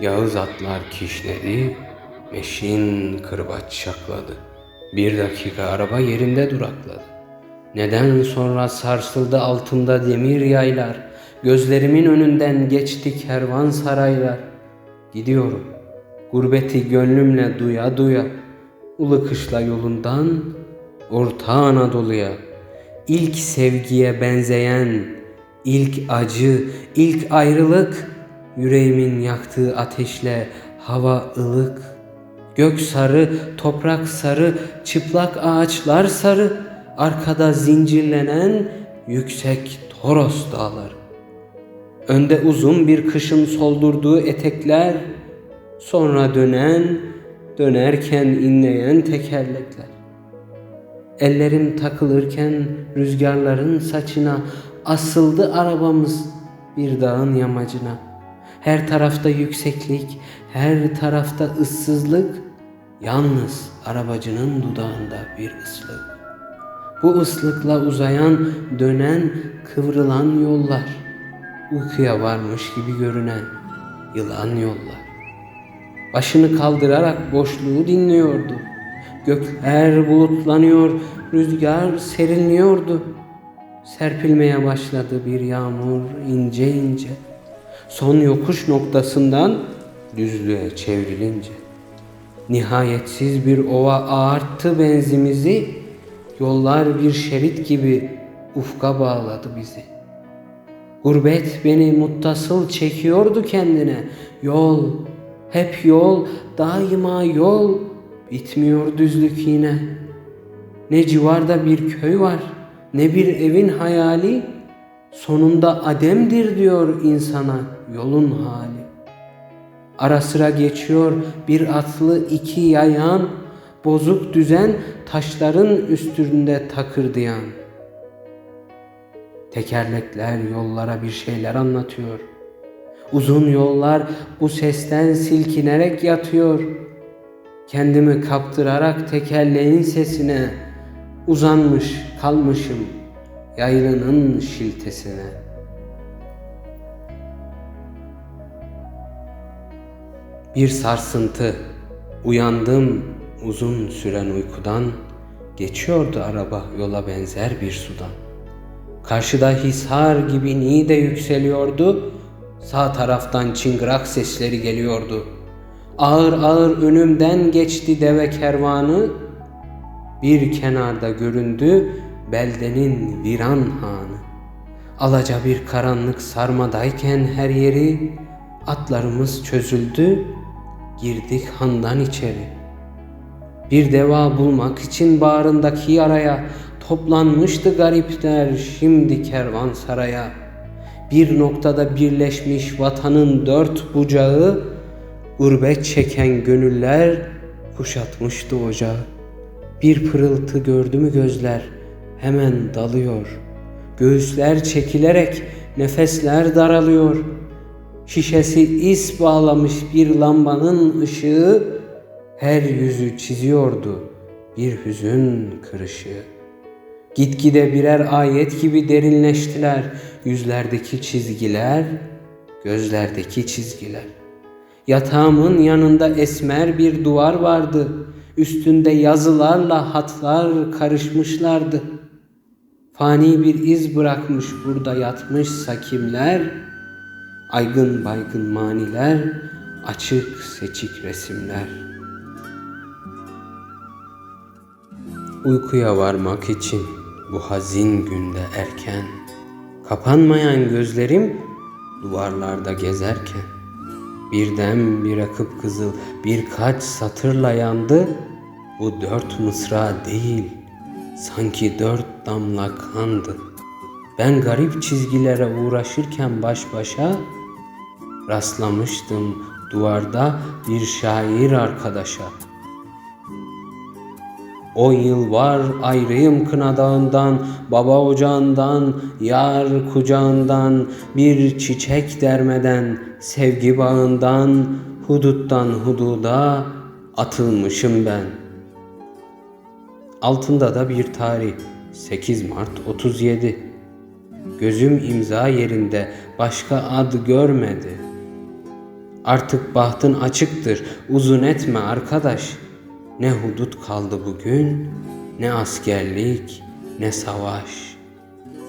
Yağız atlar kişnedi, meşin kırbaç şakladı. Bir dakika araba yerinde durakladı. Neden sonra sarsıldı altında demir yaylar, gözlerimin önünden geçti kervan saraylar. Gidiyorum, gurbeti gönlümle duya duya, ulu kışla yolundan Orta Anadolu'ya. İlk sevgiye benzeyen, ilk acı, ilk ayrılık, yüreğimin yaktığı ateşle hava ılık. Gök sarı, toprak sarı, çıplak ağaçlar sarı, arkada zincirlenen yüksek Toros dağları. Önde uzun bir kışın soldurduğu etekler, sonra dönen, dönerken inleyen tekerlekler. Ellerim takılırken rüzgarların saçına asıldı arabamız bir dağın yamacına. Her tarafta yükseklik, her tarafta ıssızlık, yalnız arabacının dudağında bir ıslık. Bu ıslıkla uzayan, dönen, kıvrılan yollar. Uykuya varmış gibi görünen yılan yollar. Başını kaldırarak boşluğu dinliyordu. Gökler bulutlanıyor, rüzgar serinliyordu. Serpilmeye başladı bir yağmur ince ince. Son yokuş noktasından düzlüğe çevrilince. Nihayetsiz bir ova ağarttı benzimizi. Yollar bir şerit gibi ufka bağladı bizi. Gurbet beni muttasıl çekiyordu kendine. Yol, hep yol, daima yol, bitmiyor düzlük yine. Ne civarda bir köy var, ne bir evin hayali, sonunda ademdir diyor insana yolun hali. Ara sıra geçiyor bir atlı iki yayan, bozuk düzen taşların üstünde takırdayan. Tekerlekler yollara bir şeyler anlatıyor. Uzun yollar bu sesten silkinerek yatıyor. Kendimi kaptırarak tekerleğin sesine uzanmış kalmışım yaylının şiltesine. Bir sarsıntı, uyandım uzun süren uykudan, geçiyordu araba yola benzer bir sudan. Karşıda hisar gibi nide yükseliyordu, sağ taraftan çıngırak sesleri geliyordu. Ağır ağır önümden geçti deve kervanı, bir kenarda göründü beldenin viran hanı. Alaca bir karanlık sarmadayken her yeri, atlarımız çözüldü, girdik handan içeri. Bir deva bulmak için bağrındaki yaraya toplanmıştı garipler şimdi kervansaraya. Bir noktada birleşmiş vatanın dört bucağı, gurbet çeken gönüller kuşatmıştı ocağı. Bir pırıltı gördü mü gözler hemen dalıyor. Göğüsler çekilerek nefesler daralıyor. Şişesi is bağlamış bir lambanın ışığı her yüzü çiziyordu bir hüzün kırışı. Gitgide birer ayet gibi derinleştiler yüzlerdeki çizgiler, gözlerdeki çizgiler. Yatağımın yanında esmer bir duvar vardı. Üstünde yazılarla hatlar karışmışlardı. Fani bir iz bırakmış burada yatmış sakimler, aygın baygın maniler, açık seçik resimler. Uykuya varmak için bu hazin günde erken, kapanmayan gözlerim duvarlarda gezerken, birden bir akıp kızıl birkaç satırla yandı, bu dört mısra değil, sanki dört damla kandı. Ben garip çizgilere uğraşırken baş başa, rastlamıştım duvarda bir şair arkadaşa. On yıl var ayrıyım kına dağından, baba ocağından, yar kucağından, bir çiçek dermeden, sevgi bağından, huduttan hududa atılmışım ben. Altında da bir tarih, 8 Mart 37. Gözüm imza yerinde başka ad görmedi. Artık bahtın açıktır, uzun etme arkadaş. Ne hudut kaldı bugün, ne askerlik, ne savaş.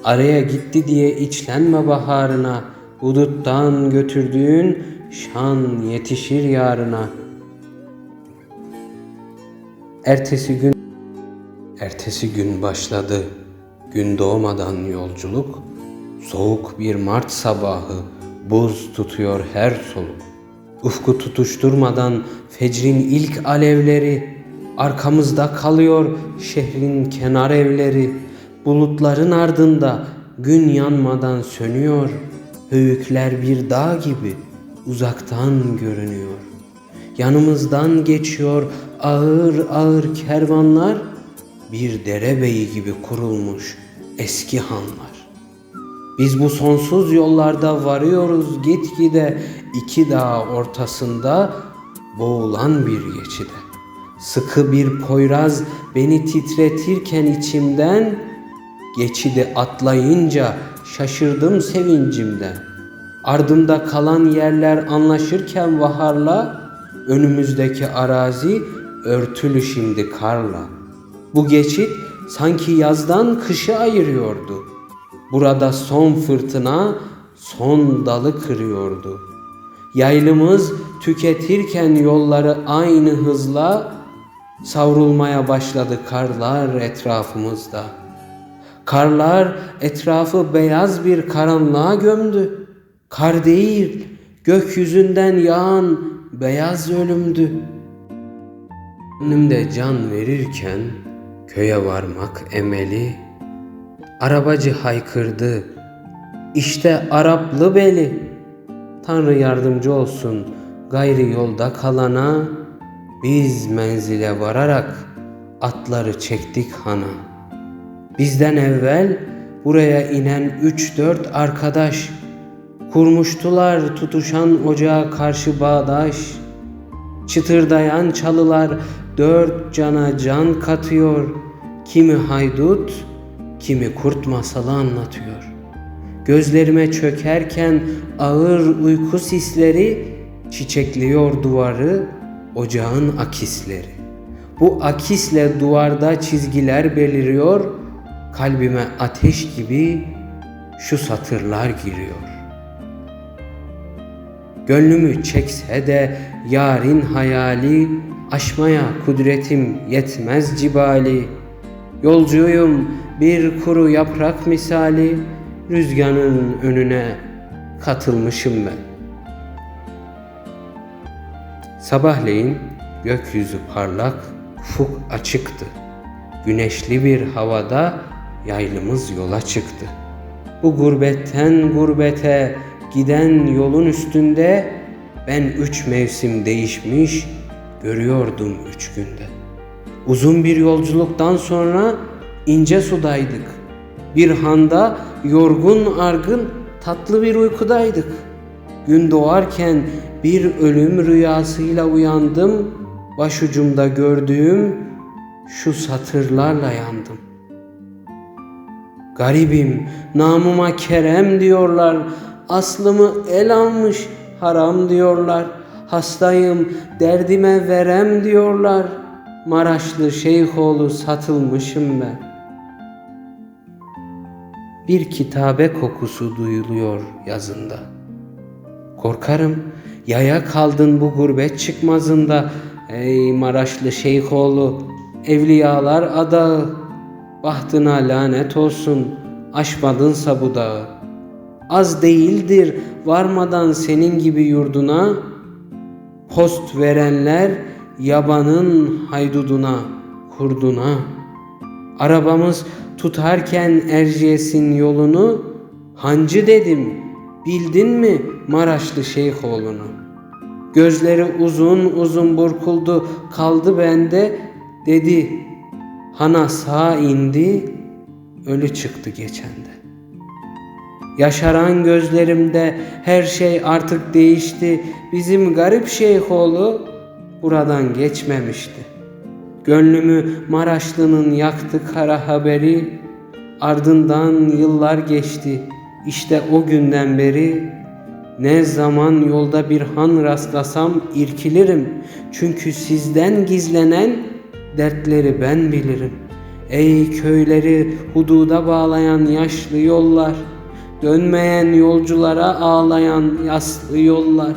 Araya gitti diye içlenme baharına, huduttan götürdüğün şan yetişir yarına. Ertesi gün Ertesi gün başladı. Gün doğmadan yolculuk. Soğuk bir Mart sabahı buz tutuyor her soluk. Ufku tutuşturmadan fecrin ilk alevleri arkamızda kalıyor şehrin kenar evleri. Bulutların ardında gün yanmadan sönüyor. Höyükler bir dağ gibi uzaktan görünüyor. Yanımızdan geçiyor ağır ağır kervanlar bir derebeyi gibi kurulmuş eski hanlar. Biz bu sonsuz yollarda varıyoruz gitgide iki dağ ortasında boğulan bir geçide. Sıkı bir poyraz beni titretirken içimden geçidi atlayınca şaşırdım sevincimden. Ardımda kalan yerler anlaşırken vaharla önümüzdeki arazi örtülü şimdi karla. Bu geçit sanki yazdan kışı ayırıyordu. Burada son fırtına son dalı kırıyordu. Yaylımız tüketirken yolları aynı hızla savrulmaya başladı karlar etrafımızda. Karlar etrafı beyaz bir karanlığa gömdü. Kar değil, gökyüzünden yağan beyaz ölümdü. Önümde can verirken köye varmak emeli. Arabacı haykırdı. İşte Araplı beli. Tanrı yardımcı olsun gayri yolda kalana. Biz menzile vararak atları çektik hana. Bizden evvel buraya inen üç dört arkadaş. Kurmuştular tutuşan ocağa karşı bağdaş. Çıtırdayan çalılar dört cana can katıyor. Kimi haydut, kimi kurt masalı anlatıyor. Gözlerime çökerken ağır uyku sisleri çiçekliyor duvarı, ocağın akisleri. Bu akisle duvarda çizgiler beliriyor, kalbime ateş gibi şu satırlar giriyor. Gönlümü çekse de yarın hayali Aşmaya kudretim yetmez cibali Yolcuyum bir kuru yaprak misali Rüzgarın önüne katılmışım ben Sabahleyin gökyüzü parlak, ufuk açıktı. Güneşli bir havada yaylımız yola çıktı. Bu gurbetten gurbete giden yolun üstünde ben üç mevsim değişmiş görüyordum üç günde. Uzun bir yolculuktan sonra ince sudaydık. Bir handa yorgun argın tatlı bir uykudaydık. Gün doğarken bir ölüm rüyasıyla uyandım. Başucumda gördüğüm şu satırlarla yandım. Garibim, namıma kerem diyorlar. Aslımı el almış haram diyorlar. Hastayım, derdime verem diyorlar. Maraşlı şeyhoğlu satılmışım ben. Bir kitabe kokusu duyuluyor yazında. Korkarım yaya kaldın bu gurbet çıkmazında. Ey Maraşlı şeyhoğlu, evliyalar adağı. Bahtına lanet olsun, aşmadınsa bu dağı. Az değildir varmadan senin gibi yurduna, post verenler yabanın hayduduna, kurduna. Arabamız tutarken Erciyes'in yolunu, hancı dedim, bildin mi Maraşlı Şeyhoğlu'nu? Gözleri uzun uzun burkuldu, kaldı bende, dedi, hana sağ indi, ölü çıktı geçende. Yaşaran gözlerimde her şey artık değişti. Bizim garip şeyhoğlu buradan geçmemişti. Gönlümü Maraşlı'nın yaktı kara haberi. Ardından yıllar geçti. İşte o günden beri Ne zaman yolda bir han rastlasam irkilirim. Çünkü sizden gizlenen dertleri ben bilirim. Ey köyleri hududa bağlayan yaşlı yollar, dönmeyen yolculara ağlayan yaslı yollar.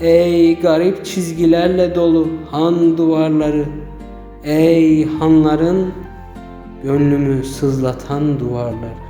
Ey garip çizgilerle dolu han duvarları, ey hanların gönlümü sızlatan duvarlar.